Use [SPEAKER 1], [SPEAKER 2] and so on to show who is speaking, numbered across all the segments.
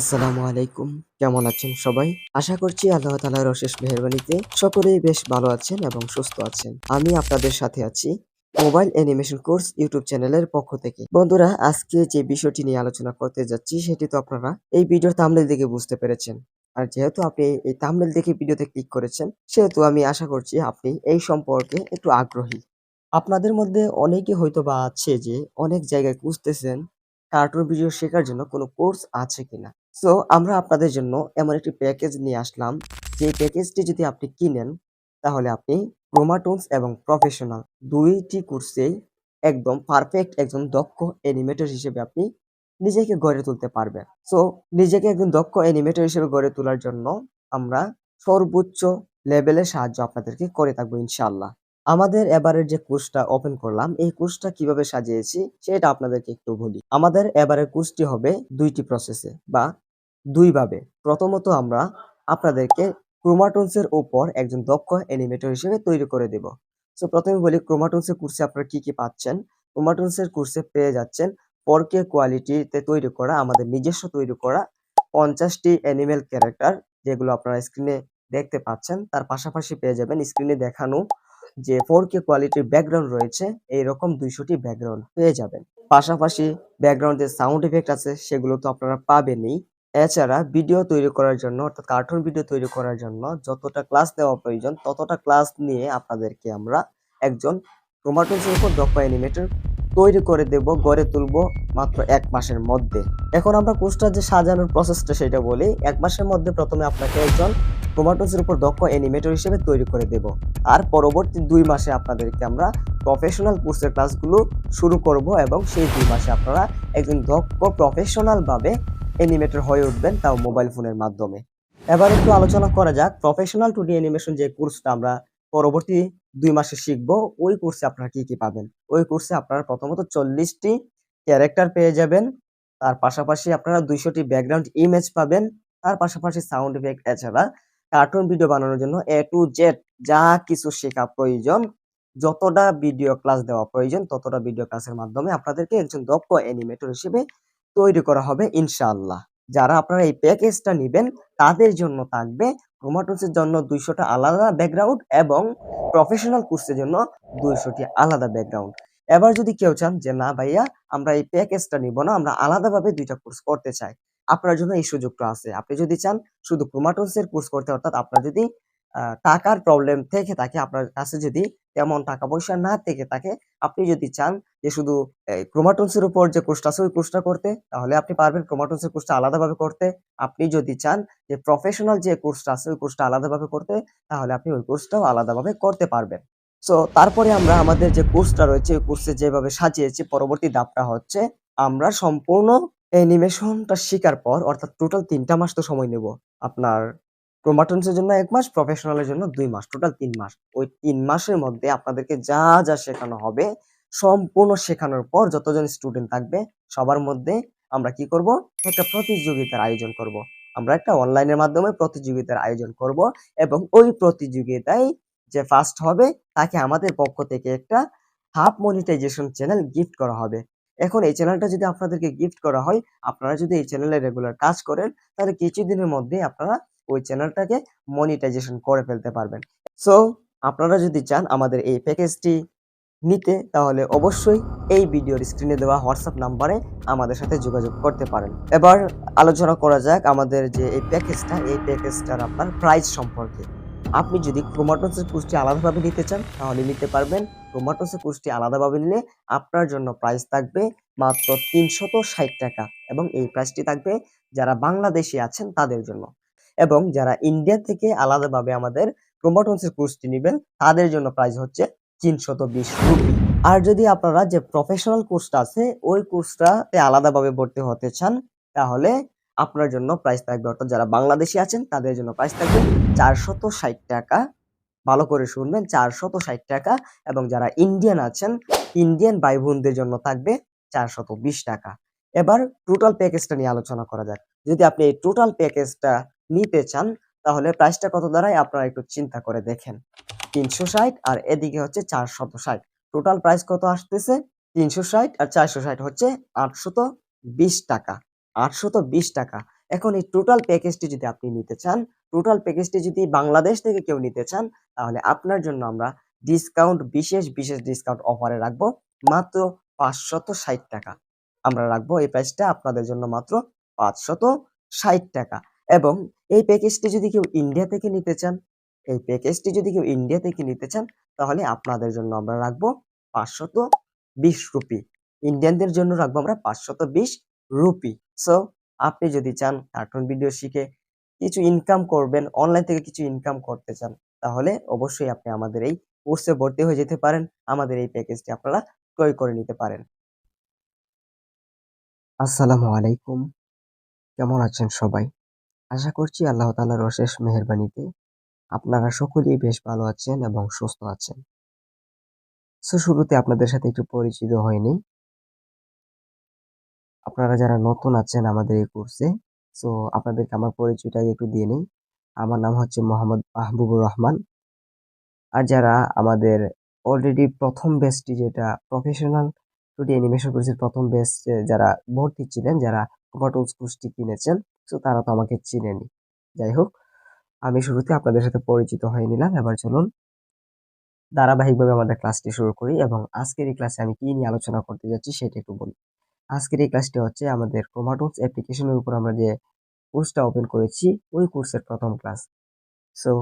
[SPEAKER 1] আসসালামু আলাইকুম। কেমন আছেন সবাই? আশা করছি আল্লাহ তালার অশেষ মেহরবানিতে সকলেই বেশ ভালো আছেন এবং সুস্থ আছেন। আমি আপনাদের সাথে আছি মোবাইল অ্যানিমেশন কোর্স ইউটিউব চ্যানেলের পক্ষ থেকে। বন্ধুরা, আজকে যে বিষয়টি নিয়ে আলোচনা করতে যাচ্ছি, সেটি তো আপনারা এই ভিডিওর থাম্বনেল দেখে বুঝতে পেরেছেন। আর যেহেতু আপনি এই থাম্বনেল দেখে ভিডিওতে ক্লিক করেছেন, সেহেতু আমি আশা করছি আপনি এই সম্পর্কে একটু আগ্রহী। আপনাদের মধ্যে অনেকে হয়তো বা আছে যে অনেক জায়গায় খুঁজতেছেন কার্টুন ভিডিও শেখার জন্য কোনো কোর্স আছে কিনা। সো আমরা আপনাদের জন্য এমন একটি প্যাকেজ নিয়ে আসলাম। যে প্যাকেজটি যদি আপনি কিনেন, তাহলে আপনি ক্রোমাটোনস এবং প্রফেশনাল দুইটি কোর্সেই একদম পারফেক্ট একজন দক্ষ অ্যানিমেটর হিসেবে আপনি নিজেকে গড়ে তুলতে পারবেন। সো নিজেকে একজন দক্ষ অ্যানিমেটর হিসেবে গড়ে তোলার জন্য আমরা সর্বোচ্চ লেভেলের সাহায্য আপনাদেরকে করে থাকব ইনশাআল্লাহ। আমাদের এবারের যে কোর্সটা ওপেন করলাম, এই কোর্সটা কীভাবে সাজিয়েছি, সেটা আপনাদেরকে একটু বলি। আমাদের এবারের কোর্সটি হবে দুইটি প্রসেসে বা দুইভাবে। প্রথমত আমরা আপনাদেরকে ক্রোমাটোনসের ওপর একজন দক্ষ অ্যানিমেটর হিসেবে তৈরি করে দেব। সো প্রথমে বলি ক্রোমাটোনসের কোর্সে আপনারা কি কি পাচ্ছেন? ক্রোমাটোনসের কোর্সে পেয়ে যাচ্ছেন ফোর কে কোয়ালিটিতে তৈরি করা, আমাদের নিজস্ব তৈরি করা পঞ্চাশটি অ্যানিমেল ক্যারেক্টার যেগুলো আপনারা স্ক্রিনে দেখতে পাচ্ছেন। তার পাশাপাশি পেয়ে যাবেন স্ক্রিনে দেখানো যে ফোর কে কোয়ালিটির ব্যাকগ্রাউন্ড রয়েছে এই রকম দুইশোটি ব্যাকগ্রাউন্ড পেয়ে যাবেন। পাশাপাশি ব্যাকগ্রাউন্ডে সাউন্ড ইফেক্ট আছে, সেগুলো তো আপনারা পাবেনই। এছাড়া ভিডিও তৈরি করার জন্য, অর্থাৎ কার্টুন ভিডিও তৈরি করার জন্য যতটা ক্লাস নেওয়া প্রয়োজন, ততটা ক্লাস নিয়ে আপনাদেরকে আমরা একজন ক্রোমাটোনসের উপর দক্ষ অ্যানিমেটর তৈরি করে দেব, গড়ে তুলবো মাত্র এক মাসের মধ্যে। এখন আমরা কোর্সটা যে সাজানোর প্রসেসটা সেটা বলি। এক মাসের মধ্যে প্রথমে আপনাকে একজন ক্রোমাটোনসের উপর দক্ষ অ্যানিমেটর হিসেবে তৈরি করে দেব। আর পরবর্তী দুই মাসে আপনাদেরকে আমরা প্রফেশনাল কোর্সের ক্লাসগুলো শুরু করব এবং সেই দুই মাসে আপনারা একজন দক্ষ প্রফেশনাল ভাবে অ্যানিমেটর হয়ে উঠবেন তাও মোবাইল ফোনের মাধ্যমে। এবার একটু আলোচনা করা যাক। প্রফেশনাল টু ডি অ্যানিমেশন যে কোর্সটা আমরা পরবর্তী দুই মাসে শিখব, ওই কোর্সে আপনারা কি কি পাবেন? ওই কোর্সে আপনারা প্রথমত চল্লিশটি ক্যারেক্টার পেয়ে যাবেন। তার পাশাপাশি আপনারা দুইশোটি ব্যাকগ্রাউন্ড ইমেজ পাবেন। তার পাশাপাশি সাউন্ড ইফেক্ট এছাড়া কার্টুন ভিডিও বানানোর জন্য এ টু জেড যা কিছু শেখা প্রয়োজন, যতটা ভিডিও ক্লাস দেওয়া প্রয়োজন, ততটা ভিডিও ক্লাসের মাধ্যমে আপনাদেরকে একজন দক্ষ অ্যানিমেটর হিসেবে তৈরি করা হবে, ইনশাআল্লাহ। যারা আপনারা এই প্যাকেজটা নেবেন, তাদের জন্য থাকবে ক্রোমাটোসের জন্য দুইশোটা আলাদা ব্যাকগ্রাউন্ড এবং প্রফেশনাল কোর্সের জন্য দুইশোটি আলাদা ব্যাকগ্রাউন্ড এবার যদি কেউ চান যে, না ভাইয়া, আমরা এই প্যাকেজটা নিব না, আমরা আলাদাভাবে দুইটা কোর্স করতে চাই। আপনার জন্য এই সুযোগটা আছে। আপনি যদি চান শুধু ক্রোমাটোসের কোর্স করতে, অর্থাৎ আপনার যদি টাকার প্রবলেম থেকে থাকে আপনার কাছে যদি তেমন টাকা পয়সা না থেকে থাকে আপনি যদি চান যে শুধু ক্রোমাটোনসের উপর যে কোর্সটা আছে, ওই কোর্সটা করতে, তাহলে আপনি পারবেন ক্রোমাটোনসের কোর্সটা আলাদাভাবে করতে। আপনি যদি চান যে প্রফেশনাল যে কোর্সটা আছে, ওই কোর্সটা আলাদাভাবে করতে, তাহলে আপনি ওই কোর্সটাও আলাদাভাবে করতে পারবেন। সো তারপরে আমরা আমাদের যে কোর্সটা রয়েছে, ওই কোর্সে যেভাবে সাজিয়েছি, পরবর্তী ধাপটা হচ্ছে আমরা সম্পূর্ণ অ্যানিমেশনটা শেখার পর, অর্থাৎ টোটাল তিনটা মাস তো সময় নেব আপনার ক্রোমাটনসের জন্য এক মাস প্রফেশনালের জন্য দুই মাস টোটাল তিন মাস। ওই তিন মাসের মধ্যে আপনাদেরকে যা যা শেখানো হবে, সম্পূর্ণ শেখানোর পর যতজন স্টুডেন্ট থাকবে, সবার মধ্যে আমরা কি করব? একটা প্রতিযোগিতার আয়োজন করব। আমরা একটা অনলাইনের মাধ্যমে প্রতিযোগিতার আয়োজন করব এবং ওই প্রতিযোগিতায় যে ফার্স্ট হবে, তাকে আমাদের পক্ষ থেকে একটা হাফ মনিটাইজেশন চ্যানেল গিফট করা হবে। এখন এই চ্যানেলটা যদি আপনাদেরকে গিফট করা হয়, আপনারা যদি এই চ্যানেলে রেগুলার কাজ করেন, তাহলে কিছুদিনের মধ্যে আপনারা ওই চ্যানেলটাকে মনিটাইজেশন করে ফেলতে পারবেন। সো আপনারা যদি চান আমাদের এই প্যাকেজটি নিতে, তাহলে অবশ্যই এই ভিডিওর স্ক্রিনে দেওয়া হোয়াটসঅ্যাপ নাম্বারে আমাদের সাথে যোগাযোগ করতে পারেন। এবার আলোচনা করা যাক আমাদের যে এই প্যাকেজটা এই প্যাকেজটার আপনার প্রাইস সম্পর্কে। আপনি যদি ক্রোমাটোসের কোর্সটি আলাদাভাবে নিতে চান, তাহলে নিতে পারবেন। ক্রোমাটোসের কোর্সটি আলাদাভাবে নিলে আপনার জন্য প্রাইস থাকবে মাত্র তিনশত ষাট টাকা এবং এই প্রাইসটি থাকবে যারা বাংলাদেশি আছেন তাদের জন্য। এবং যারা ইন্ডিয়া থেকে আলাদাভাবে আমাদের ক্রোমাটোনসের কোর্সটি নেবেন, তাদের জন্য প্রাইস হচ্ছে তিনশত বিশ রুপি আর যদি আপনারা যে প্রফেশনাল কোর্সটা আছে, ওই কোর্সটাতে আলাদাভাবে ভর্তি হতে চান, তাহলে আপনার জন্য প্রাইস থাকবে। অর্থাৎ যারা বাংলাদেশি আছেন, তাদের জন্য প্রাইস থাকবে চারশত ষাট টাকা। ভালো করে শুনবেন, চারশত ষাট টাকা। এবং যারা ইন্ডিয়ান আছেন ইন্ডিয়ান ভাই বোনদের জন্য থাকবে চারশত বিশ টাকা। এবার টোটাল প্যাকেজটা নিয়ে আলোচনা করা যাক। যদি আপনি এই টোটাল প্যাকেজটা নিতে চান, তাহলে প্রাইসটা কত দাঁড়ায় আপনারা একটু চিন্তা করে দেখেন। তিনশো ষাট আর এদিকে হচ্ছে চারশত ষাট। টোটাল প্রাইস কত আসতেছে? তিনশো ষাট আর চারশো ষাট হচ্ছে আটশত বিশ টাকা। আটশত বিশ টাকা। এখন এই টোটাল প্যাকেজটি যদি আপনি নিতে চান টোটাল প্যাকেজটি যদি বাংলাদেশ থেকে কেউ নিতে চান, তাহলে আপনার জন্য আমরা ডিসকাউন্ট বিশেষ বিশেষ ডিসকাউন্ট অফারে রাখব মাত্র পাঁচশত ষাট টাকা। আমরা রাখব এই প্রাইসটা আপনাদের জন্য মাত্র পাঁচশত ষাট টাকা। এবং এই প্যাকেজটি যদি কেউ ইন্ডিয়া থেকে নিতে চান, এই প্যাকেজটি যদি কেউ ইন্ডিয়া থেকে নিতে চান, তাহলে আপনাদের জন্য আমরা রাখব পাঁচশত বিশ রুপি। ইন্ডিয়ানদের জন্য রাখব আমরা পাঁচশত বিশ রুপি। সো আপনি যদি চান কার্টুন ভিডিও শিখে কিছু ইনকাম করবেন অনলাইন থেকে কিছু ইনকাম করতে চান, তাহলে অবশ্যই আপনি আমাদের এই কোর্সে ভর্তি হয়ে যেতে পারেন। আমাদের এই প্যাকেজটি আপনারা ক্রয় করে নিতে পারেন। আসসালামু আলাইকুম। কেমন আছেন সবাই? আশা করছি আল্লাহ তাআলার অশেষ মেহেরবানিতে আপনারা সকলেই বেশ ভালো আছেন এবং সুস্থ আছেন। সো শুরুতে আপনাদের সাথে একটু পরিচিত হয়নি আপনারা যারা নতুন আছেন আমাদের এই কোর্সে সো আপনাদেরকে আমার পরিচয়টা একটু দিয়ে নেই। আমার নাম হচ্ছে মোহাম্মদ মাহবুবুর রহমান। আর যারা আমাদের অলরেডি প্রথম বেসটি যেটা প্রফেশনাল টুডি অ্যানিমেশন কোর্সের প্রথম বেস যারা ভর্তি ছিলেন, যারা কম্পাটোলস কোর্সটি কিনেছেন সো তারা তো আমাকে চিনেনি। যাই হোক আমি শুরুতে আপনাদের সাথে পরিচিত হয়ে নিলাম। এবার চলুন ধারাবাহিকভাবে আমাদের ক্লাসটি শুরু করি এবং আজকের এই ক্লাসে আমি কি নিয়ে আলোচনা করতে যাচ্ছি সেটা একটু বলি। আজকের এই ক্লাসটি হচ্ছে আমাদের ক্রোমাটোলস অ্যাপ্লিকেশনের উপর আমরা যে কোর্সটা ওপেন করেছি, ওই কোর্সের প্রথম ক্লাস। সো,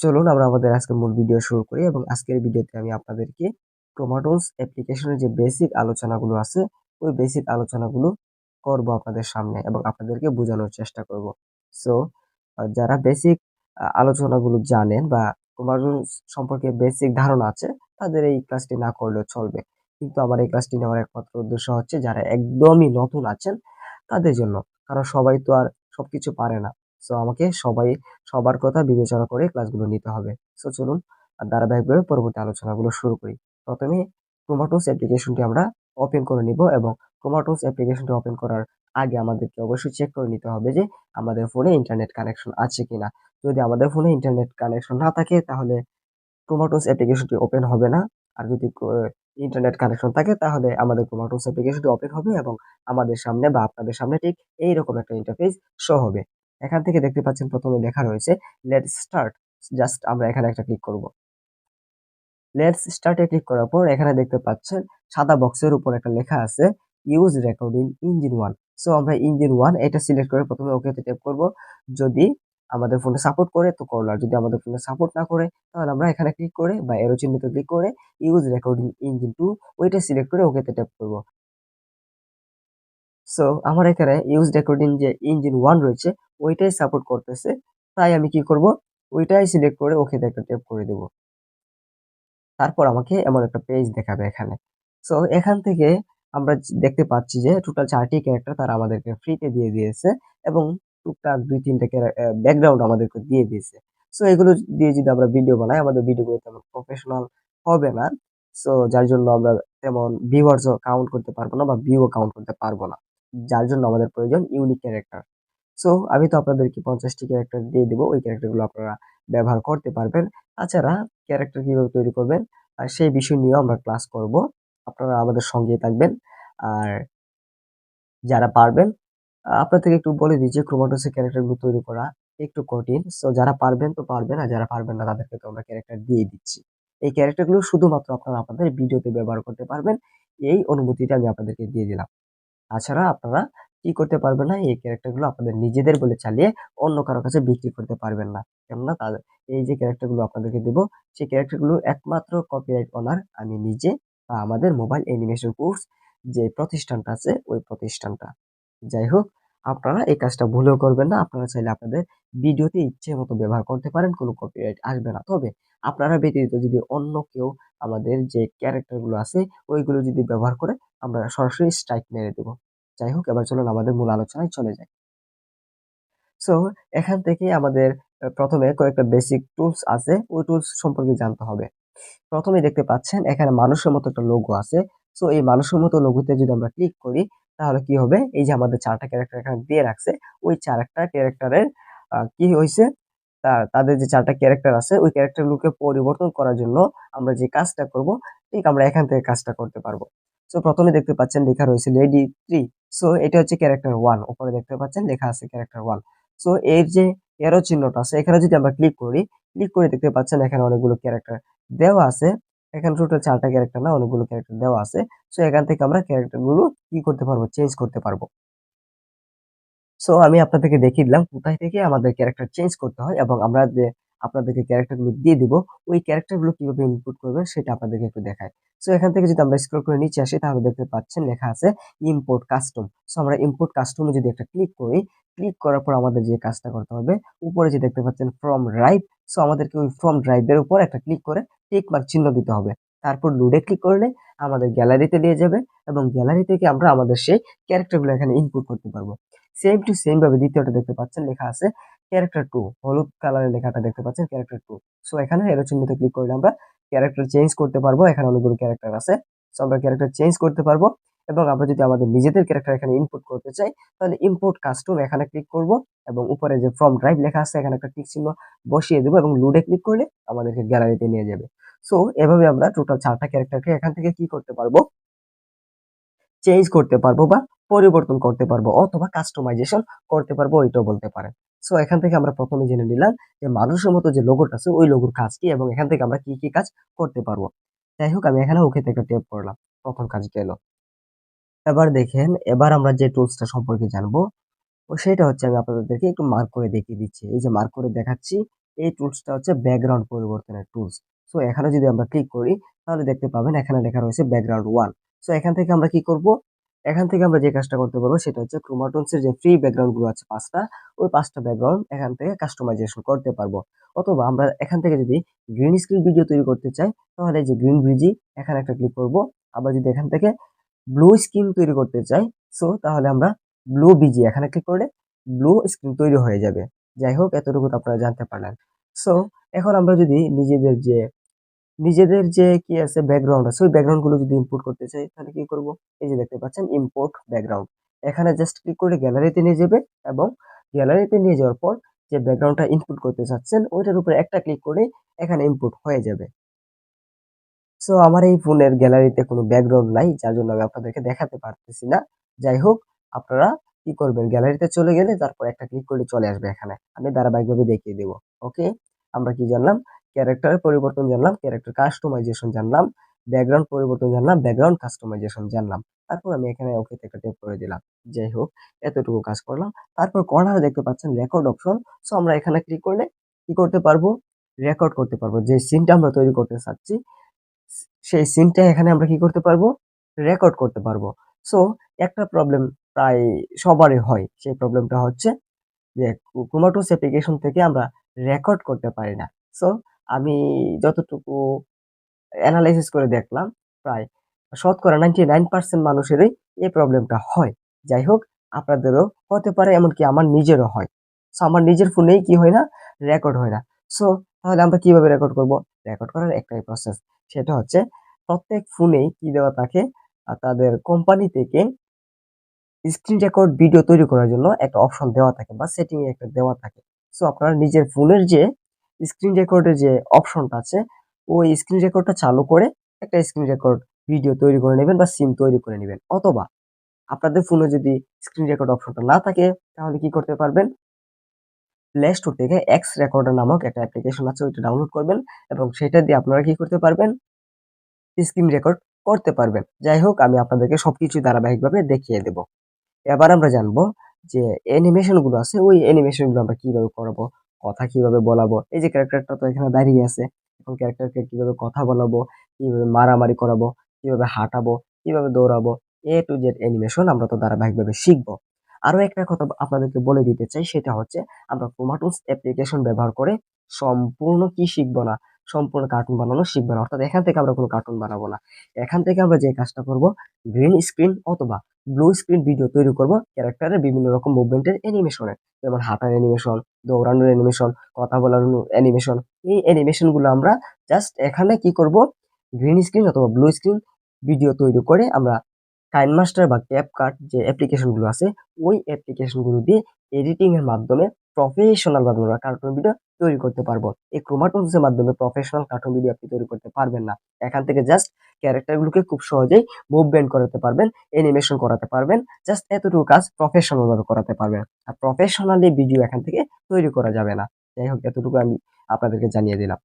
[SPEAKER 1] চলুন আমরা আমাদের আজকের মূল ভিডিও শুরু করি এবং আজকের ভিডিওতে আমি আপনাদেরকে ক্রোমাটোলস অ্যাপ্লিকেশনের যে বেসিক আলোচনাগুলো আছে, ওই বেসিক আলোচনাগুলো করব আপনাদের সামনে এবং আপনাদেরকে বোঝানোর চেষ্টা করব। সো যারা বেসিক আলোচনাগুলো জানেন বা ক্রোমাটোলস সম্পর্কে বেসিক ধারণা আছে, তাদের এই ক্লাসটি না করলেও চলবে। কিন্তু আমার এই ক্লাসটি নেওয়ার একমাত্র উদ্দেশ্য হচ্ছে, যারা একদমই নতুন আছেন, তাদের জন্য। কারণ সবাই তো আর সবকিছু পারে না। সো আমাকে সবাই, সবার কথা বিবেচনা করে ক্লাসগুলো নিতে হবে। সো চলুন ধারাবাহিকভাবে পরবর্তী আলোচনাগুলো শুরু করি। প্রথমে ক্রোমাটোস অ্যাপ্লিকেশনটি আমরা ওপেন করে নিব এবং ক্রোমাটোস অ্যাপ্লিকেশনটি ওপেন করার আগে আমাদেরকে অবশ্যই চেক করে নিতে হবে যে আমাদের ফোনে ইন্টারনেট কানেকশন আছে কিনা। যদি আমাদের ফোনে ইন্টারনেট কানেকশন না থাকে, তাহলে ক্রোমাটোস অ্যাপ্লিকেশনটি ওপেন হবে না। আর যদি ইন্টারনেট কানেকশন থাকে, তাহলে আমাদের ক্রোমাটোস অ্যাপ্লিকেশনটি ওপেন হবে এবং আমাদের সামনে বা আপনাদের সামনে ঠিক এইরকম একটা ইন্টারফেস শো হবে। এখান থেকে দেখতে পাচ্ছেন প্রথমে লেখা রয়েছে লেটস স্টার্ট জাস্ট আমরা এখানে একটা ক্লিক করব। লেটস স্টার্টে ক্লিক করার পর এখানে দেখতে পাচ্ছেন সাদা বক্সের উপর একটা লেখা আছে use recording engine one so আমরা ইঞ্জিন ওয়ান এটা সিলেক্ট করে প্রথমে ওকেতে ট্যাপ করব। যদি আমাদের ফোনে সাপোর্ট করে, তো আর যদি আমাদের ফোনে সাপোর্ট না করে, তাহলে আমরা এখানে ক্লিক করে বা এরো চিহ্নিত ক্লিক করে ইউজ রেকর্ডিং ইঞ্জিন টু ওইটা সিলেক্ট করে ওকেতে ট্যাপ করব। সো আমার এখানে ইউজ রেকর্ডিং যে ইঞ্জিন ওয়ান রয়েছে, ওইটাই সাপোর্ট করতেছে। তাই আমি কি করব? ওইটাই সিলেক্ট করে ওকে একটা ট্যাপ করে দেব। তারপর আমাকে এমন একটা পেজ দেখাবে এখানে। সো এখান থেকে আমরা দেখতে পাচ্ছি যে টোটাল চারটি ক্যারেক্টার তারা আমাদেরকে ফ্রিতে দিয়ে দিয়েছে এবং টুকটাক দুই, তিনটা ব্যাকগ্রাউন্ড আমাদেরকে দিয়ে দিয়েছে। সো এগুলো দিয়ে যদি আমরা ভিডিও বানাই, আমাদের ভিডিওগুলো তেমন প্রফেশনাল হবে না। সো যার জন্য আমরা তেমন ভিউয়ার্সও কাউন্ট করতে পারব না বা ভিউও কাউন্ট করতে পারব না। যার জন্য আমাদের প্রয়োজন ইউনিক ক্যারেক্টার সো আমি তো আপনাদেরকে পঞ্চাশটি ক্যারেক্টার দিয়ে দেবো। ওই ক্যারেক্টারগুলো আপনারা ব্যবহার করতে পারবেন। তাছাড়া ক্যারেক্টার কীভাবে তৈরি করবেন সেই বিষয় নিয়েও আমরা ক্লাস করব। আপনারা আমাদের সঙ্গে থাকবেন। আর যারা পারবেন আপনার থেকে একটু বলে দিই যে ক্রোমাটোসের ক্যারেক্টারগুলো তৈরি করা একটু কঠিন। সো যারা পারবেন তো পারবেন, আর যারা পারবেন না, তাদেরকে তো আমরা ক্যারেক্টার দিয়ে দিচ্ছি। এই ক্যারেক্টারগুলো শুধুমাত্র আপনারা আপনাদের ভিডিওতে ব্যবহার করতে পারবেন। এই অনুমতিটা আমি আপনাদেরকে দিয়ে দিলাম। তাছাড়া আপনারা কি করতে পারবেন না, এই ক্যারেক্টারগুলো আপনাদের নিজেদের বলে চালিয়ে অন্য কারও কাছে বিক্রি করতে পারবেন না। কেননা তাদের, এই যে ক্যারেক্টারগুলো আপনাদেরকে দেবো, সেই ক্যারেক্টারগুলো একমাত্র কপিরাইট ওনার আমি নিজে আমাদের মোবাইল অ্যানিমেশন কোর্স যে প্রতিষ্ঠানটা আছে, ওই প্রতিষ্ঠানটা। যাই হোক, আপনারা এই কাজটা ভুলেও করবেন না। আপনারা চাইলে আপনাদের ভিডিওতে ইচ্ছে মতো ব্যবহার করতে পারেন, কোনো কপিরাইট আসবে না। তবে আপনারা ব্যতীত যদি অন্য কেউ আমাদের যে ক্যারেক্টারগুলো আছে, ওইগুলো যদি ব্যবহার করে, আমরা সরাসরি স্ট্রাইক মেরে দেব। যাই হোক, এবার চলুন আমাদের মূল আলোচনায় চলে যাই। সো এখান থেকে আমাদের প্রথমে কয়েকটা বেসিক টুলস আছে। ওই টুলস সম্পর্কে জানতে হবে। প্রথমে দেখতে পাচ্ছেন, এখানে মানুষের মতো একটা লোগো আছে। সো এই মানুষের মতো লোগোতে যদি আমরা ক্লিক করি, তাহলে কি হবে? এই যে আমাদের চারটা ক্যারেক্টার এখানে দিয়ে রাখছে, ওই চারটা ক্যারেক্টারের কি হয়েছে তার তাদের যে চারটা ক্যারেক্টার আছে, ওই ক্যারেক্টারগুলোকে পরিবর্তন করার জন্য আমরা যে কাজটা করব, ঠিক আমরা এখান থেকে কাজটা করতে পারব। সো প্রথমে দেখতে পাচ্ছেন লেখা রয়েছে লেডি থ্রি সো এটা হচ্ছে ক্যারেক্টার ওয়ান উপরে দেখতে পাচ্ছেন লেখা আছে ক্যারেক্টার ওয়ান সো এর যে এরো চিহ্নটা আছে, এখানে যদি আমরা ক্লিক করি ক্লিক করে দেখতে পাচ্ছেন এখানে অনেকগুলো ক্যারেক্টার দেওয়া আছে। এখানে টোটাল চারটা ক্যারেক্টার না, অনেকগুলো ক্যারেক্টার দেওয়া আছে। সো এখান থেকে আমরা ক্যারেক্টারগুলো কি করতে পারব চেঞ্জ করতে পারব। সো আমি আপনাদেরকে দেখিয়ে দিলাম কোথায় থেকে আমাদের ক্যারেক্টার চেঞ্জ করতে হয় এবং আমরা যে আপনাদেরকে ক্যারেক্টারগুলো দিয়ে দিব, ওই ক্যারেক্টারগুলো কীভাবে ইনপুট করবেন সেটা আপনাদেরকে একটু দেখায় সো এখান থেকে যদি আমরা স্ক্রল করে নিচে আসি, তাহলে দেখতে পাচ্ছেন লেখা আছে ইম্পোর্ট কাস্টম সো আমরা ইম্পোর্ট কাস্টমে যদি একটা ক্লিক করি ক্লিক করার পর আমাদের যে কাজটা করতে হবে, উপরে যে দেখতে পাচ্ছেন ফ্রম ড্রাইভ সো আমাদেরকে ওই ফ্রম ড্রাইভের উপর একটা ক্লিক করে টিক মার্ক চিহ্ন দিতে হবে। তারপর লুডে ক্লিক করলে আমাদের গ্যালারিতে নিয়ে যাবে এবং গ্যালারি থেকে আমরা আমাদের সেই ক্যারেক্টারগুলো এখানে ইনপুট করতে পারব। সেম টু সেম ভাবে দ্বিতীয়টা দেখতে পাচ্ছেন, লেখা আছে ক্যারেক্টার টু হলুদ কালারের লেখাটা দেখতে পাচ্ছেন ক্যারেক্টার টু সো এখানে এরো চিহ্নতে ক্লিক করলে আমরা ক্যারেক্টার চেঞ্জ করতে পারব, এখানে অনেকগুলো ক্যারেক্টার আছে। সো আমরা ক্যারেক্টার চেঞ্জ করতে পারব। এবং আমরা যদি আমাদের নিজেদের ক্যারেক্টার এখানে ইনপুট করতে চাই, তাহলে ইম্পোর্ট কাস্টম এখানে ক্লিক করব এবং উপরে যে ফ্রম ড্রাইভ লেখা আছে, এখানে একটা টিক চিহ্ন বসিয়ে দেবো এবং লুডে ক্লিক করলে আমাদেরকে গ্যালারিতে নিয়ে যাবে। সো এভাবে আমরা টোটাল চারটা ক্যারেক্টারকে এখান থেকে কি করতে পারব? চেঞ্জ করতে পারব বা পরিবর্তন করতে পারব অথবা কাস্টমাইজেশন করতে পারব, ওইটাও বলতে পারেন। সো এখান থেকে আমরা প্রথমে জেনে নিলাম যে মানুষের মতো যে লোগোটা আছে, ওই লোগোর কাজ কি এবং এখান থেকে আমরা কি কি কাজ করতে পারব। যাই হোক, আমি এখানে ওকে থেকে টেপ করলাম। প্রথম কাজ গেল এবার দেখেন, এবার আমরা যে টুলসটা সম্পর্কে জানব, ও সেটা হচ্ছে আমি আপনাদেরকে একটু মার্ক করে দেখিয়ে দিচ্ছি। এই যে মার্ক করে দেখাচ্ছি, এই টুলসটা হচ্ছে ব্যাকগ্রাউন্ড পরিবর্তনের টুলস সো এখানে যদি আমরা ক্লিক করি, তাহলে দেখতে পাবেন এখানে লেখা রয়েছে ব্যাকগ্রাউন্ড ওয়ান সো এখান থেকে আমরা কি করব? এখান থেকে আমরা যে কাজটা করতে পারব, সেটা হচ্ছে ক্রোমাটনসের যে ফ্রি ব্যাকগ্রাউন্ডগুলো আছে পাঁচটা, ওই পাঁচটা ব্যাকগ্রাউন্ড এখান থেকে কাস্টমাইজেশন করতে পারব। অথবা আমরা এখান থেকে যদি গ্রিন স্ক্রিন ভিডিও তৈরি করতে চাই, তাহলে যে গ্রিন ব্রিজি এখানে একটা ক্লিক করব। আবার যদি এখান থেকে ব্লু স্ক্রিন তৈরি করতে চাই সো তাহলে আমরা ব্লু বিজি এখানে ক্লিক করলে ব্লু স্ক্রিন তৈরি হয়ে যাবে। যাই হোক, এতটুকু আপনারা জানতে পারলেন। সো এখন আমরা যদি নিজেদের যে নিজেদের যে কি আছে ব্যাকগ্রাউন্ড আছে, ওই ব্যাকগ্রাউন্ডগুলো যদি ইম্পোর্ট করতে চাই, তাহলে কি করব? এই যে দেখতে পাচ্ছেন ইম্পোর্ট ব্যাকগ্রাউন্ড এখানে জাস্ট ক্লিক করে গ্যালারিতে নিয়ে যাবে এবং গ্যালারিতে নিয়ে যাওয়ার পর যে ব্যাকগ্রাউন্ডটা ইনপুট করতে চাচ্ছেন, ওইটার উপরে একটা ক্লিক করে এখানে ইনপুট হয়ে যাবে। সো আমার এই ফোনের গ্যালারিতে কোনো ব্যাকগ্রাউন্ড নাই, যার জন্য আমি আপনাদেরকে দেখাতে পারতেছি না। যাই হোক, আপনারা কি করবেন? গ্যালারিতে চলে গেলে তারপর একটা ক্লিক করলে চলে আসবে এখানে। আমি ধারাবাহিকভাবে দেখিয়ে দেবো। ওকে আমরা কি জানলাম? ক্যারেক্টারের পরিবর্তন জানলাম ক্যারেক্টার কাস্টমাইজেশন জানলাম ব্যাকগ্রাউন্ড পরিবর্তন জানলাম ব্যাকগ্রাউন্ড কাস্টমাইজেশন জানলাম। তারপর আমি এখানে ওকে একটা টেপ করে দিলাম। যাই হোক, এতটুকু কাজ করলাম। তারপর কর্নারে দেখতে পাচ্ছেন রেকর্ড অপশন সো আমরা এখানে ক্লিক করলে কি করতে পারব? রেকর্ড করতে পারব। যে সিনটা আমরা তৈরি করতে চাচ্ছি সেই সিনটা এখানে আমরা কি করতে পারব? রেকর্ড করতে পারব। সো একটা প্রবলেম প্রায় সবারই হয়। সেই প্রবলেমটা হচ্ছে যে ক্রোমাটোস অ্যাপ্লিকেশন থেকে আমরা রেকর্ড করতে পারি না। সো আমি যতটুকু অ্যানালাইসিস করে দেখলাম, প্রায় শতকরা নাইনটি নাইন পার্সেন্ট মানুষেরই এই প্রবলেমটা হয়। যাই হোক, আপনাদেরও হতে পারে, এমনকি আমার নিজেরও হয়। সো আমার নিজের ফোনেই কি হয় না? রেকর্ড হয় না। সো তাহলে আমরা কীভাবে রেকর্ড করব? রেকর্ড করার একটাই প্রসেস সেটা হচ্ছে প্রত্যেক ফোনেই কি দেওয়া থাকে? তাদের কোম্পানি থেকে স্ক্রিন রেকর্ড ভিডিও তৈরি করার জন্য একটা অপশন দেওয়া থাকে বা সেটিং একটা দেওয়া থাকে। সো আপনারা নিজের ফোনের যে স্ক্রিন রেকর্ডের যে অপশনটা আছে, ওই স্ক্রিন রেকর্ডটা চালু করে একটা স্ক্রিন রেকর্ড ভিডিও তৈরি করে নেবেন বা সিম তৈরি করে নেবেন। অথবা আপনাদের ফোনে যদি স্ক্রিন রেকর্ড অপশনটা না থাকে, তাহলে কি করতে পারবেন? প্লে স্টোর থেকে এক্স রেকর্ডার নামক একটা অ্যাপ্লিকেশন আছে, ওইটা ডাউনলোড করবেন এবং সেটা দিয়ে আপনারা কি করতে পারবেন? স্ক্রিন রেকর্ড করতে পারবেন। যাই হোক, আমি আপনাদেরকে সবকিছু ধারাবাহিকভাবে দেখিয়ে দেব। এবার আমরা জানব যে অ্যানিমেশনগুলো আছে, ওই অ্যানিমেশনগুলো আমরা কীভাবে করাবো, কথা কীভাবে বলাবো, এই যে ক্যারেক্টারটা তো এখানে দাঁড়িয়ে আছে, এখন ক্যারেক্টারকে কীভাবে কথা বলাবো, কীভাবে মারামারি করাবো, কীভাবে হাঁটাবো, কীভাবে দৌড়াবো এ টু জেড অ্যানিমেশন আমরা তো ধারাবাহিকভাবে শিখব। আরও একটা কথা আপনাদেরকে বলে দিতে চাই, সেটা হচ্ছে আমরা ক্রোমাটোস অ্যাপ্লিকেশন ব্যবহার করে সম্পূর্ণ কি শিখব না, সম্পূর্ণ কার্টুন বানানো শিখব না। অর্থাৎ এখান থেকে আমরা কোনো কার্টুন বানাবো না। এখান থেকে আমরা যে কাজটা করব গ্রিন স্ক্রিন অথবা ব্লু স্ক্রিন ভিডিও তৈরি করব ক্যারেক্টারের বিভিন্ন রকম মুভমেন্টের অ্যানিমেশনের যেমন হাঁটার অ্যানিমেশন দৌড়ানোর অ্যানিমেশন কথা বলার অ্যানিমেশন এই অ্যানিমেশনগুলো আমরা জাস্ট এখানে কি করব গ্রিন স্ক্রিন অথবা ব্লু স্ক্রিন ভিডিও তৈরি করে আমরা কাইনমাস্টার বা ক্যাপকাট যে অ্যাপ্লিকেশনগুলো আছে, ওই অ্যাপ্লিকেশনগুলো দিয়ে এডিটিং এর মাধ্যমে প্রফেশনাল ভাবে আমরা কার্টুন ভিডিও তৈরি করতে পারব। এই ক্রোমাটোসের মাধ্যমে প্রফেশনাল কার্টুন ভিডিও আপনি তৈরি করতে পারবেন না। এখান থেকে জাস্ট ক্যারেক্টারগুলোকে খুব সহজেই মুভমেন্ট করাতে পারবেন অ্যানিমেশন করাতে পারবেন জাস্ট এতটুকু কাজ প্রফেশনালভাবে করাতে পারবেন। আর প্রফেশনালি ভিডিও এখান থেকে তৈরি করা যাবে না। যাই হোক, এতটুকু আমি আপনাদেরকে জানিয়ে দিলাম।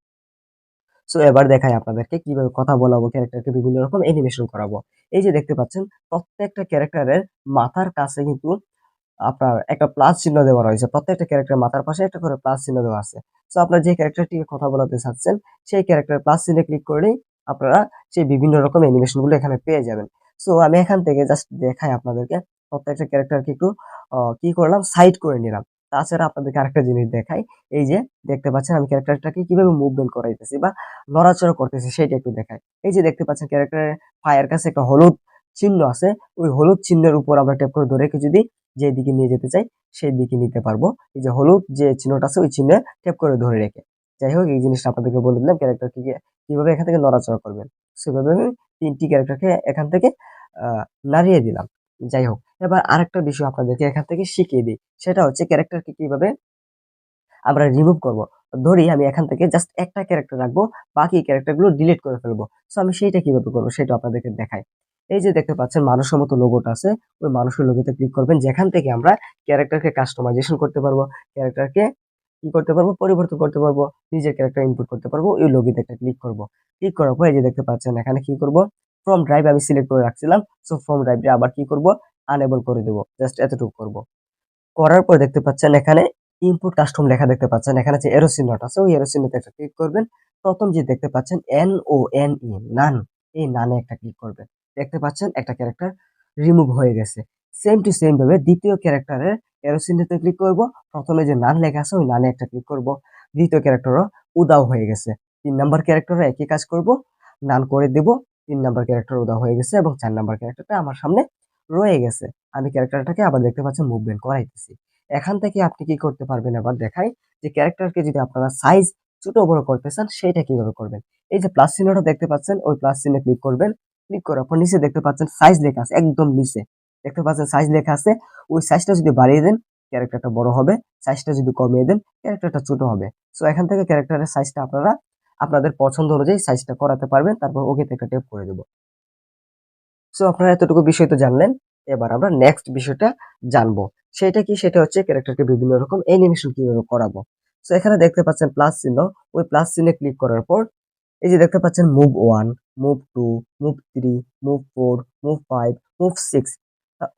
[SPEAKER 1] সো এবার দেখাই আপনাদেরকে কীভাবে কথা বলাবো ক্যারেক্টারকে বিভিন্ন রকম অ্যানিমেশন করাবো। এই যে দেখতে পাচ্ছেন, প্রত্যেকটা ক্যারেক্টারের মাথার কাছে কিন্তু আপনার একটা প্লাস চিহ্ন দেওয়া রয়েছে। প্রত্যেকটা ক্যারেক্টার মাথার পাশে একটা করে প্লাস চিহ্ন দেওয়া আছে। সো আপনার যে ক্যারেক্টারটিকে কথা বলাতে চাচ্ছেন, সেই ক্যারেক্টার প্লাস চিহ্নে ক্লিক করলেই আপনারা সেই বিভিন্ন রকম অ্যানিমেশনগুলো এখানে পেয়ে যাবেন। সো আমি এখান থেকে জাস্ট দেখাই আপনাদেরকে, প্রত্যেকটা ক্যারেক্টারকে একটু কি করলাম সাইড করে নিলাম। তাছাড়া আপনাদেরকে আরেকটা জিনিস দেখাই। এই যে দেখতে পাচ্ছেন আমি ক্যারেক্টারটাকে কীভাবে মুভমেন্ট করাইতেছি বা নড়াচড়া করতেছি সেটা একটু দেখাই। এই যে দেখতে পাচ্ছেন ক্যারেক্টারের পায়ের কাছে একটা হলুদ চিহ্ন আছে। ওই হলুদ চিহ্নের উপর আমরা ট্যাপ করে ধরে রেখে যদি যে দিকে নিয়ে যেতে চাই সেই দিকে নিতে পারব। এই যে হলুদ যে চিহ্নটা আছে ওই চিহ্নে ট্যাপ করে ধরে রেখে। যাই হোক, এই জিনিসটা আপনাদেরকে বলে দিলাম ক্যারেক্টারকে কীভাবে এখান থেকে নড়াচড়া করবেন। সেভাবে আমি তিনটি ক্যারেক্টারকে এখান থেকে নাড়িয়ে দিলাম। যাই হোক এবার আরেকটা বিষয় আপনাদেরকে এখান থেকে শিখিয়ে দিই। সেটা হচ্ছে ক্যারেক্টারকে কীভাবে আমরা রিমুভ করব। ধরি আমি এখান থেকে জাস্ট একটা ক্যারেক্টার রাখব, বাকি ক্যারেক্টারগুলো ডিলিট করে ফেলব। সো আমি সেইটা কীভাবে করব সেটা আপনাদেরকে দেখাই। এই যে দেখতে পাচ্ছেন মানুষের মতো লোগোটা আছে, ওই মানুষের লোগোতে ক্লিক করবেন। যেখান থেকে আমরা ক্যারেক্টারকে কাস্টমাইজেশন করতে পারব, ক্যারেক্টারকে কি করতে পারব, পরিবর্তন করতে পারব, নিজের ক্যারেক্টার ইনপুট করতে পারব, ওই লোগিতে একটা ক্লিক করব। ক্লিক করার পর এই যে দেখতে পাচ্ছেন এখানে কি করব ফ্রম ড্রাইভ আমি সিলেক্ট করে রাখছিলাম। সো ফ্রম ড্রাইভে আবার কি করব আনএবল করে দেবো জাস্ট এতটুকু করব। করার পর দেখতে পাচ্ছেন এখানে ইনপুট কাস্টম লেখা দেখতে পাচ্ছেন, এখানে যে এরো চিহ্নটা আছে, ওই এরো চিহ্নতে একটা ক্লিক করবেন। প্রথম যে দেখতে পাচ্ছেন এন ও এন ই নান এই নানে একটা ক্লিক করবেন। দেখতে পাচ্ছেন একটা ক্যারেক্টার রিমুভ হয়ে গেছে। সেম টু সেম ভাবে দ্বিতীয় ক্যারেক্টারের এরো চিহ্নতে ক্লিক করব, প্রথমে যে নান লেখা আছে, ওই নানে একটা ক্লিক করব। দ্বিতীয় ক্যারেক্টারও উদাও হয়ে গেছে। তিন নাম্বার ক্যারেক্টারও একই কাজ করব নান করে দেব, তিন নাম্বার ক্যারেক্টার উদাও হয়ে গেছে এবং চার নাম্বার ক্যারেক্টারটা আমার সামনে রয়ে গেছে। আমি ক্যারেক্টারটাকে আবার দেখতে পাচ্ছেন মুভমেন্ট করাইতেছি। এখান থেকে আপনি কি করতে পারবেন আবার দেখাই যে ক্যারেক্টারকে যদি আপনারা সাইজ ছোট বড় করতে চান, সেটা কীভাবে করবেন? এই যে প্লাস চিহ্নটা দেখতে পাচ্ছেন, ওই প্লাস চিহ্নে ক্লিক করবেন। ক্লিক করার পর নিচে দেখতে পাচ্ছেন সাইজ লেখা আছে, একদম নিচে। দেখতে পাচ্ছেন সাইজ লেখা আছে, ওই সাইজটা যদি বাড়িয়ে দেন ক্যারেক্টারটা বড় হবে। সাইজটা যদি কমিয়ে দেন ক্যারেক্টারটা ছোট হবে। সো এখান থেকে ক্যারেক্টারের সাইজটা আপনারা, আপনাদের পছন্দ অনুযায়ী সাইজটা করাতে পারবেন। তারপর ওকে একটা টেপ করে দেবো। সো আপনারা এতটুকু বিষয় তো জানলেন। এবার আমরা নেক্সট বিষয়টা জানব। সেটা কি? সেটা হচ্ছে ক্যারেক্টারকে বিভিন্ন রকম অ্যানিমেশন কীভাবে করাবো। সো এখানে দেখতে পাচ্ছেন প্লাস চিহ্ন। ওই প্লাস চিহ্নে ক্লিক করার পর এই যে দেখতে পাচ্ছেন move one move two move three move four move five move six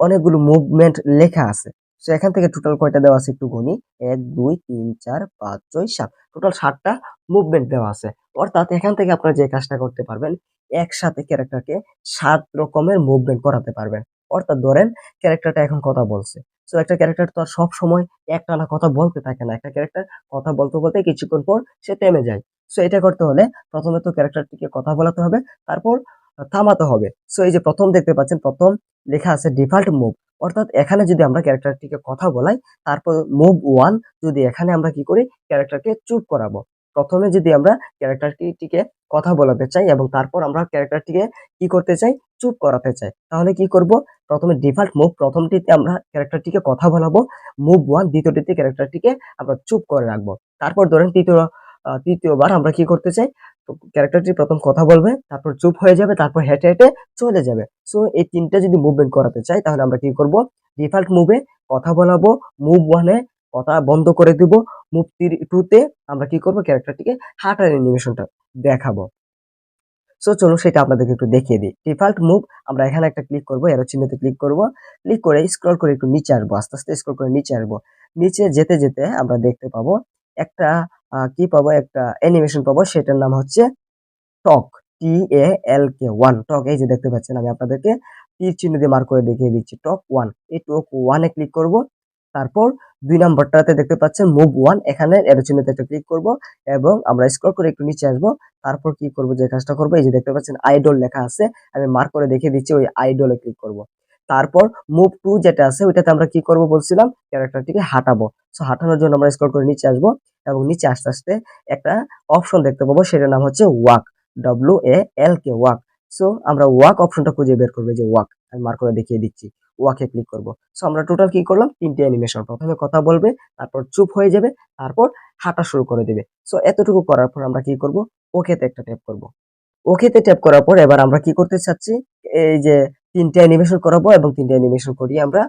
[SPEAKER 1] অনেকগুলো মুভমেন্ট লেখা আছে। সো এখান থেকে টোটাল কয়টা দেওয়া আছে একটু গণি এক, দুই, তিন, চার, পাঁচ, ছয়, সাত। টোটাল সাতটা মুভমেন্ট দেওয়া আছে। অর্থাৎ এখান থেকে আপনারা যে কাজটা করতে পারবেন, একসাথে ক্যারেক্টারকে সাত রকমের মুভমেন্ট করাতে পারবেন। অর্থাৎ ধরেন ক্যারেক্টারটা এখন কথা বলছে। সো একটা ক্যারেক্টার তো আর সব সময় একটানা কথা বলতে থাকে না। একটা ক্যারেক্টার কথা বলতে বলতে কিছুক্ষণ পর সে থেমে যায়। সো এটা করতে হলে প্রথমে তো ক্যারেক্টারটিকে কথা বলাতে হবে, তারপর থামাতে হবে। সো এই যে প্রথম দেখতে পাচ্ছেন, প্রথম লেখা আছে ডিফল্ট মুভ অর্থাৎ এখানে যদি আমরা ক্যারেক্টারটিকে কথা বলাই, তারপর মুভ ওয়ান যদি এখানে আমরা কি করি, ক্যারেক্টারকে চুপ করাবো। প্রথমে যদি আমরা ক্যারেক্টারটিকে কথা বলাতে চাই এবং তারপর আমরা ক্যারেক্টারটিকে কি করতে চাই? চুপ করাতে চাই। তাহলে কি করব? প্রথমে ডিফল্ট মুভ, প্রথমটিতে আমরা ক্যারেক্টারটিকে কথা বলাবো। মুভ ওয়ান, দ্বিতীয়টিতে ক্যারেক্টারটিকে আমরা চুপ করে রাখব। তারপর ধরেন তৃতীয় তৃতীয়বার আমরা কি করতে চাই? ক্যারেক্টারটি প্রথম কথা বলবে, তারপর চুপ হয়ে যাবে, তারপর হেঁটে হেঁটে চলে যাবে। সো এই তিনটা যদি মুভমেন্ট করাতে চাই, তাহলে আমরা কি করব? ডিফল্ট মুভে কথা বলাবো, মুভ ওয়ানে কথা বন্ধ করে দিব। মুভ টুতে আমরা কি করব? ক্যারেক্টারটিকে হাঁটার অ্যানিমেশনটা দেখাবো। সো চলো সেটা আপনাদেরকে একটু দেখিয়ে দিই। ডিফল্ট মুভ আমরা এখানে একটা ক্লিক করব এরো চিহ্নতে ক্লিক করব। ক্লিক করে স্ক্রল করে একটু নিচে আসব, আস্তে আস্তে স্ক্রল করে নিচে আসব। নিচে যেতে যেতে আমরা দেখতে পাবো একটা কি পাবো? একটা অ্যানিমেশন পাবো, সেটার নাম হচ্ছে টক টি এ এল কে ওয়ান টক এই যে দেখতে পাচ্ছেন, আমি আপনাদেরকে তীর চিহ্ন দিয়ে মার্ক করে দেখিয়ে দিচ্ছি। টক ওয়ান এই টক ওয়ানে ক্লিক করব। তারপর দুই নাম্বারটাতে দেখতে পাচ্ছেন মুভ ওয়ান এখানে এরো চিহ্নতে একটা ক্লিক করব এবং আমরা স্ক্রল করে একটু নিচে আসব, তারপর কি করব যে কাজটা করব, এই যে দেখতে পাচ্ছেন আইডল লেখা আছে, আমি মার্ক করে দেখিয়ে দিচ্ছি ওই আইডলে ক্লিক করব। তারপর মুভ টু যেটা আছে, ওইটাতে আমরা কি করব বলছিলাম ক্যারেক্টারটিকে হাঁটাবো। সো হাঁটানোর জন্য আমরা স্ক্রল করে নিচে আসব এবং নিচে আস্তে আস্তে একটা অপশন দেখতে পাবো, সেটার নাম হচ্ছে walk W A L K walk so আমরা ওয়াক অপশনটা খুঁজে বের করব যে ওয়াক আমি মার্ক করে দেখিয়ে দিচ্ছি। ওয়াকে ক্লিক করব। সো আমরা টোটাল কি করলাম? তিনটে অ্যানিমেশন প্রথমে কথা বলবে, তারপর চুপ হয়ে যাবে, তারপর হাঁটা শুরু করে দেবে। সো এতটুকু করার পর আমরা কি করব? ওকেতে একটা ট্যাপ করব। ওকেতে ট্যাপ করার পর এবার আমরা কি করতে চাচ্ছি? এই যে তিনটে অ্যানিমেশন করাবো এবং তিনটে অ্যানিমেশন করিয়ে আমরা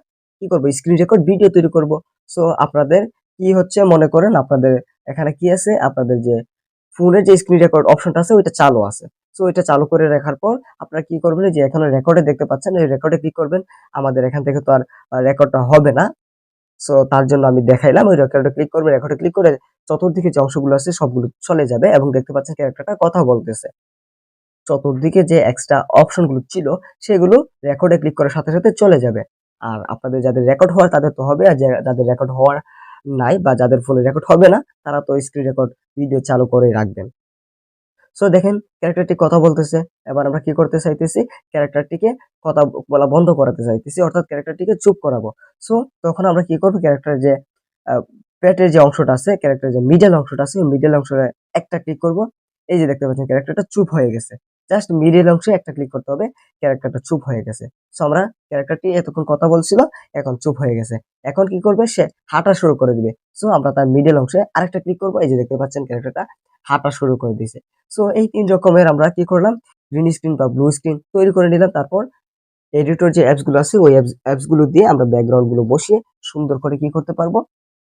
[SPEAKER 1] কি করব? স্ক্রিন রেকর্ড ভিডিও তৈরি করব। সো আপনাদের কি হচ্ছে মনে করেন? আপনাদের এখানে কি আছে? আপনাদের যে ফোনের যে স্ক্রিন রেকর্ড অপশনটা আছে, ওইটা চালু আছে। সো এটা চালু করে রাখার পর আপনারা কি করবেন? যে এখানে রেকর্ডে দেখতে পাচ্ছেন, এই রেকর্ডে ক্লিক করবেন। আমাদের এখান থেকে তো আর রেকর্ডটা হবে না। সো তার জন্য আমি দেখাইলাম, ওই রেকর্ডে ক্লিক করবেন। রেকর্ডে ক্লিক করে চতুর্দিকে যে অংশগুলো আছে, সবগুলো চলে যাবে এবং দেখতে পাচ্ছেন ক্যারেক্টারটা কথা বলতেছে। চতুর্দিকে যে এক্সট্রা অপশনগুলো ছিল, সেগুলো রেকর্ডে ক্লিক করার সাথে সাথে চলে যাবে। আর আপনাদের যাদের রেকর্ড হওয়ার, তাদের তো হবে। আর যাদের রেকর্ড হওয়ার নাই বা যাদের ফোনে রেকর্ড হবে না, তারা তো স্ক্রিন রেকর্ড ভিডিও চালু করে রাখবেন। সো দেখেন ক্যারেক্টারটি কথা বলতেছে। এবার আমরা কি করতে চাইতেছি? ক্যারেক্টারটিকে কথা বলা বন্ধ করাতে চাইতেছি। অর্থাৎ ক্যারেক্টারটিকে চুপ করাবো। সো তখন আমরা কি করব? ক্যারেক্টার যে পেটের যে অংশটা আছে ক্যারেক্টার যে মিডল অংশটা আছে, ওই অংশটা একটা ক্লিক করব। এই যে দেখতে পাচ্ছেন ক্যারেক্টারটা চুপ হয়ে গেছে। জাস্ট মিডল অংশে একটা ক্লিক করতে হবে ক্যারেক্টারটা চুপ হয়ে গেছে। সো আমরা ক্যারেক্টারটি এতক্ষণ কথা বলছিল, এখন চুপ হয়ে গেছে। এখন কি করবে? সে হাঁটা শুরু করে দিবে। সো আমরা তার মিডল অংশে আরেকটা ক্লিক করব, এই যে দেখতে পাচ্ছেন ক্যারেক্টারটা হাঁটা শুরু করে দিয়েছে। সো এই তিন রকমের আমরা কি করলাম? গ্রিন স্ক্রিন বা ব্লু স্ক্রিন তৈরি করে নিলাম। তারপর এডিটর যে অ্যাপসগুলো আছে, ওই অ্যাপসগুলো দিয়ে আমরা ব্যাকগ্রাউন্ডগুলো বসিয়ে সুন্দর করে কি করতে পারব?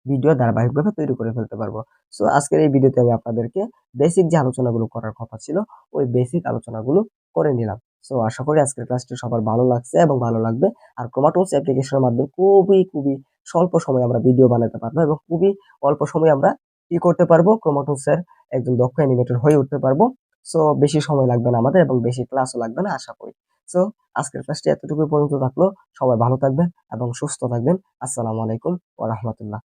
[SPEAKER 1] ভিডিও ধারাবাহিকভাবে তৈরি করে ফেলতে পারব। সো আজকের এই ভিডিওতে আমি আপনাদেরকে বেসিক যে আলোচনাগুলো করার কথা ছিল, ওই বেসিক আলোচনাগুলো করে নিলাম। সো আশা করি আজকের ক্লাসটি সবার ভালো লাগছে এবং ভালো লাগবে। আর ক্রোমাটোস অ্যাপ্লিকেশনের মাধ্যমে খুবই খুবই স্বল্প সময়ে আমরা ভিডিও বানাতে পারব এবং খুবই অল্প সময়ে আমরা কি করতে পারব ক্রোমাটোসের একজন দক্ষ অ্যানিমেটর হয়ে উঠতে পারব। সো বেশি সময় লাগবে না আমাদের এবং বেশি ক্লাসও লাগবে না, আশা করি। সো আজকের ক্লাসটি এতটুকু পর্যন্ত থাকল। সবাই ভালো থাকবেন এবং সুস্থ থাকবেন। আসসালামু আলাইকুম ওয়া রাহমাতুল্লাহ।